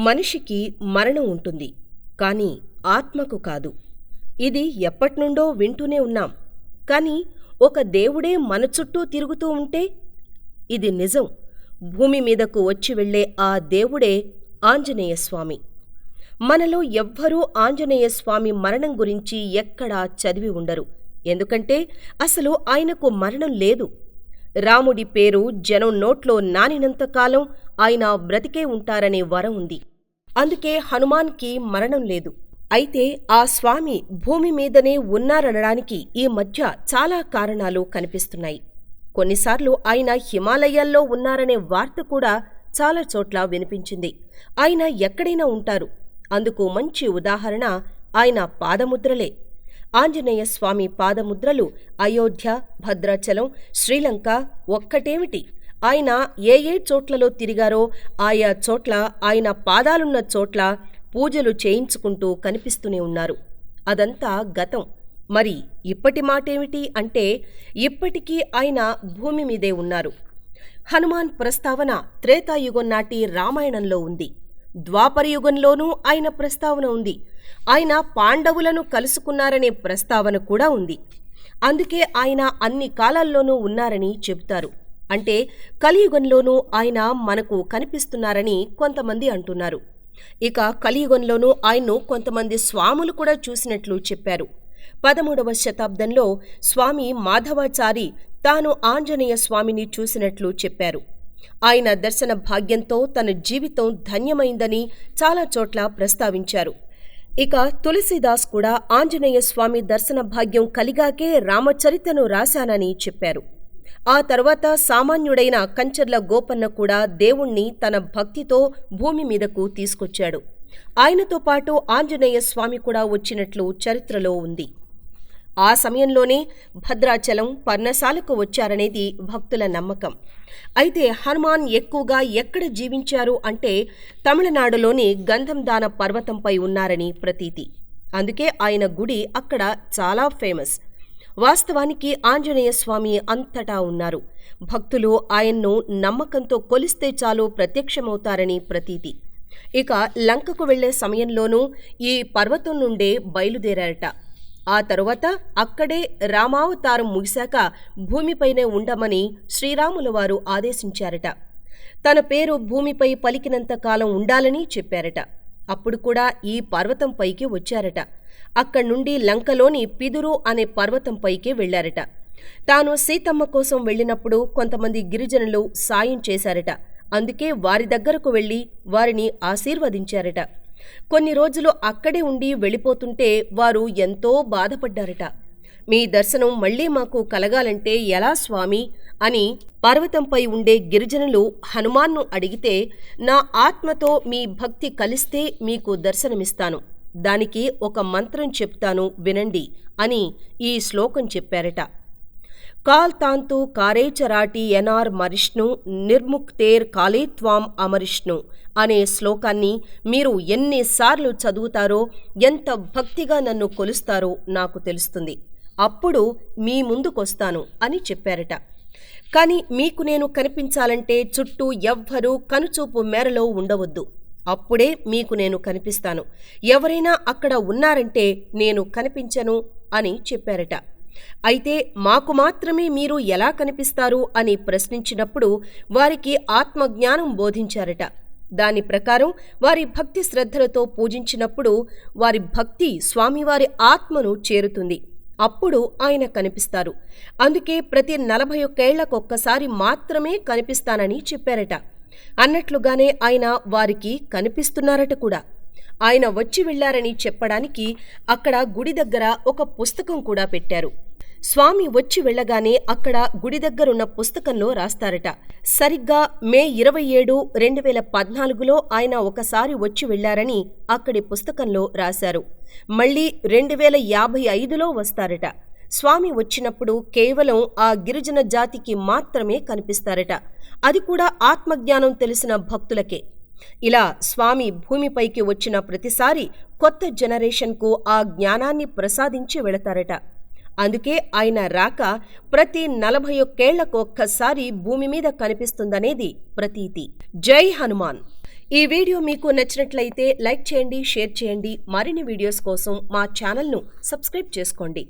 మనిషికి మరణం ఉంటుంది కానీ ఆత్మకు కాదు. ఇది ఎప్పటినుండో వింటూనే ఉన్నాం. కాని ఒక దేవుడే మన చుట్టూ తిరుగుతూ ఉంటే ఇది నిజం. భూమి మీదకు వచ్చి వెళ్ళే ఆ దేవుడే ఆంజనేయస్వామి. మనలో ఎవ్వరూ ఆంజనేయస్వామి మరణం గురించి ఎక్కడా చదివి ఉండరు. ఎందుకంటే అసలు ఆయనకు మరణం లేదు. రాముడి పేరు జనం నోట్లో నానినంతకాలం ఆయన బ్రతికే ఉంటారనే వరం ఉంది. అందుకే హనుమాన్కి మరణం లేదు. అయితే ఆ స్వామి భూమి మీదనే ఉన్నారనడానికి ఈ మధ్య చాలా కారణాలు కనిపిస్తున్నాయి. కొన్నిసార్లు ఆయన హిమాలయాల్లో ఉన్నారనే వార్త కూడా చాలా చోట్ల వినిపించింది. ఆయన ఎక్కడైనా ఉంటారు. అందుకు మంచి ఉదాహరణ ఆయన పాదముద్రలే. ఆంజనేయ స్వామి పాదముద్రలు అయోధ్య భద్రాచలం శ్రీలంక ఒక్కటేమిటి? ఆయన ఏ ఏ చోట్లలో తిరిగారో ఆయా చోట్ల ఆయన పాదాలున్న చోట్ల పూజలు చేయించుకుంటూ కనిపిస్తూనే ఉన్నారు. అదంతా గతం. మరి ఇప్పటి మాటేమిటి అంటే ఇప్పటికీ ఆయన భూమి మీదే ఉన్నారు. హనుమాన్ ప్రస్తావన త్రేతాయుగం నాటి రామాయణంలో ఉంది. ద్వాపరయుగంలోనూ ఆయన ప్రస్తావన ఉంది. ఆయన పాండవులను కలుసుకున్నారనే ప్రస్తావన కూడా ఉంది. అందుకే ఆయన అన్ని కాలాల్లోనూ ఉన్నారని చెబుతారు. అంటే కలియుగంలోనూ ఆయన మనకు కనిపిస్తున్నారని కొంతమంది అంటున్నారు. ఇక కలియుగంలోనూ ఆయన్ను కొంతమంది స్వాములు కూడా చూసినట్లు చెప్పారు. పదమూడవ శతాబ్దంలో స్వామి మాధవాచారి తాను ఆంజనేయ స్వామిని చూసినట్లు చెప్పారు. ఆయన దర్శన భాగ్యంతో తన జీవితం ధన్యమైందని చాలా చోట్ల ప్రస్తావించారు. ఇక తులసీదాస్ కూడా ఆంజనేయ స్వామి దర్శన భాగ్యం కలిగాకే రామచరితను రాశానని చెప్పారు. ఆ తర్వాత సామాన్యుడైన కంచర్ల గోపన్న కూడా దేవుణ్ణి తన భక్తితో భూమి మీదకు తీసుకొచ్చాడు. ఆయనతో పాటు ఆంజనేయ స్వామి కూడా వచ్చినట్లు చరిత్రలో ఉంది. ఆ సమయంలోనే భద్రాచలం పర్ణశాలకు వచ్చారనేది భక్తుల నమ్మకం. అయితే హనుమాన్ ఎక్కువగా ఎక్కడ జీవించారు అంటే తమిళనాడులోని గంధందాన పర్వతంపై ఉన్నారని ప్రతీతి. అందుకే ఆయన గుడి అక్కడ చాలా ఫేమస్. వాస్తవానికి ఆంజనేయ స్వామి అంతటా ఉన్నారు. భక్తులు ఆయన్ను నమ్మకంతో కొలిస్తే చాలు ప్రత్యక్షమవుతారని ప్రతీతి. ఇక లంకకు వెళ్ళే సమయంలోనూ ఈ పర్వతం నుండే బయలుదేరారట. ఆ తరువాత అక్కడే రామావతారం ముగిశాక భూమిపైనే ఉండమని శ్రీరాముల వారు ఆదేశించారట. తన పేరు భూమిపై పలికినంత కాలం ఉండాలని చెప్పారట. అప్పుడు కూడా ఈ పర్వతం పైకి వచ్చారట. అక్కడి నుండి లంకలోని పిదురు అనే పర్వతం పైకి వెళ్ళారట తాను సీతమ్మ కోసం వెళ్ళినప్పుడు కొంతమంది గిరిజనులు సాయం చేశారట. అందుకే వారి దగ్గరకు వెళ్ళి వారిని ఆశీర్వదించారట. కొన్ని రోజులు అక్కడే ఉండి వెళ్ళిపోతుంటే వారు ఎంతో బాధపడ్డారట. మీ దర్శనం మళ్ళీ మాకు కలగాలంటే ఎలా స్వామి? అని పర్వతంపై ఉండే గిరిజనులు హనుమాన్ను అడిగితే నా ఆత్మతో మీ భక్తి కలిస్తే మీకు దర్శనమిస్తాను. దానికి ఒక మంత్రం చెప్తాను వినండి అని ఈ శ్లోకం చెప్పారట. కాల్ తాంతు కారేచరాటి ఎనార్ మరిష్ణు నిర్ముక్తేర్ కాలేత్వాం అమరిష్ణు అనే శ్లోకాన్ని మీరు ఎన్నిసార్లు చదువుతారో ఎంత భక్తిగా నన్ను కొలుస్తారో నాకు తెలుస్తుంది. అప్పుడు మీ ముందుకొస్తాను అని చెప్పారట. కానీ మీకు నేను కనిపించాలంటే చుట్టూ ఎవ్వరూ కనుచూపు మేరలో ఉండవద్దు. అప్పుడే మీకు నేను కనిపిస్తాను. ఎవరైనా అక్కడ ఉన్నారంటే నేను కనిపించను అని చెప్పారట. అయితే మాకు మాత్రమే మీరు ఎలా కనిపిస్తారు అని ప్రశ్నించినప్పుడు వారికి ఆత్మజ్ఞానం బోధించారట. దాని ప్రకారం వారి భక్తి శ్రద్ధలతో పూజించినప్పుడు వారి భక్తి స్వామివారి ఆత్మను చేరుతుంది. అప్పుడు ఆయన కనిపిస్తారు. అందుకే ప్రతి నలభై ఒక్కేళ్ళకొక్కసారి మాత్రమే కనిపిస్తానని చెప్పారట. అన్నట్లుగానే ఆయన వారికి కనిపిస్తున్నారట కూడా. ఆయన వచ్చి వెళ్ళారని చెప్పడానికి అక్కడ గుడి దగ్గర ఒక పుస్తకం కూడా పెట్టారు. స్వామి వచ్చి వెళ్ళగానే అక్కడ గుడి దగ్గరున్న పుస్తకంలో రాస్తారట. సరిగ్గా మే ఇరవై ఏడు రెండు వేల పద్నాలుగులో ఆయన ఒకసారి వచ్చి వెళ్ళారని అక్కడి పుస్తకంలో రాశారు. మళ్ళీ రెండు వేల యాభై ఐదులో వస్తారట. స్వామి వచ్చినప్పుడు కేవలం ఆ గిరిజన జాతికి మాత్రమే కనిపిస్తారట. అది కూడా ఆత్మజ్ఞానం తెలిసిన భక్తులకే. ఇలా స్వామి భూమిపైకి వచ్చిన ప్రతిసారి కొత్త జనరేషన్కు ఆ జ్ఞానాన్ని ప్రసాదించి వెళతారట. అందుకే ఆయన రాక ప్రతి నలభై ఒక్కేళ్ళకొక్కసారి భూమి మీద కనిపిస్తుందనేది ప్రతీతి. జై హనుమాన్! ఈ వీడియో మీకు నచ్చినట్లయితే లైక్ చేయండి షేర్ చేయండి. మరిన్ని వీడియోస్ కోసం మా ఛానల్ను సబ్స్క్రైబ్ చేసుకోండి.